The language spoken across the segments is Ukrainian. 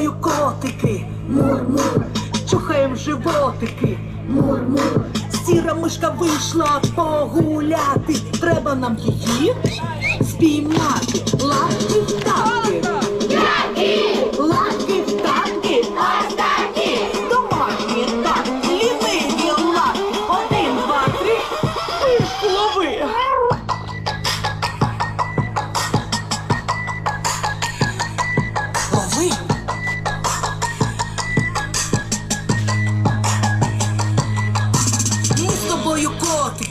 котики, мур-мур, чухаєм животики, мур-мур. Сіра мишка вийшла погуляти. Треба нам її спіймати. Лапки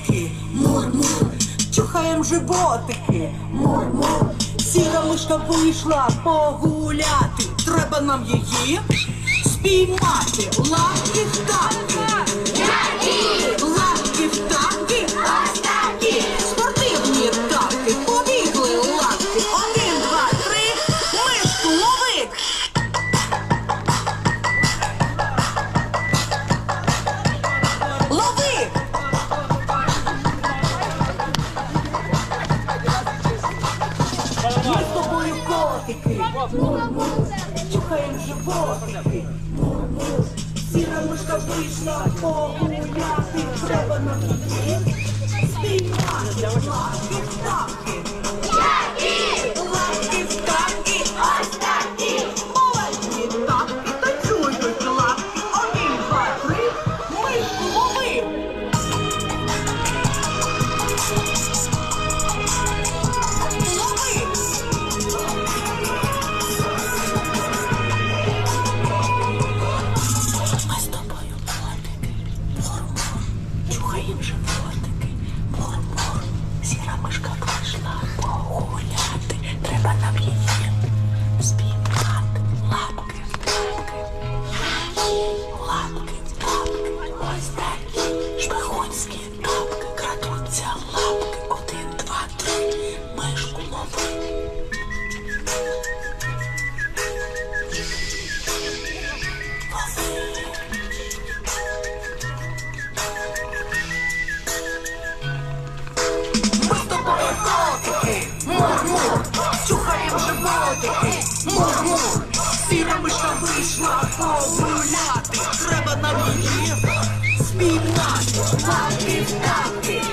котики, мур-мур, чухаєм животики, мур-мур. Сіра мишка вийшла погуляти. Треба нам її спіймати. Лапки в котики, чухаєм животики. Сіра мишка вийшла погуляти, треба нам її спіймати. Лапки, лапки, лапки, лапки, шпигунські тапки, крадуться лапки, один, два, три, мишку лови. Stop.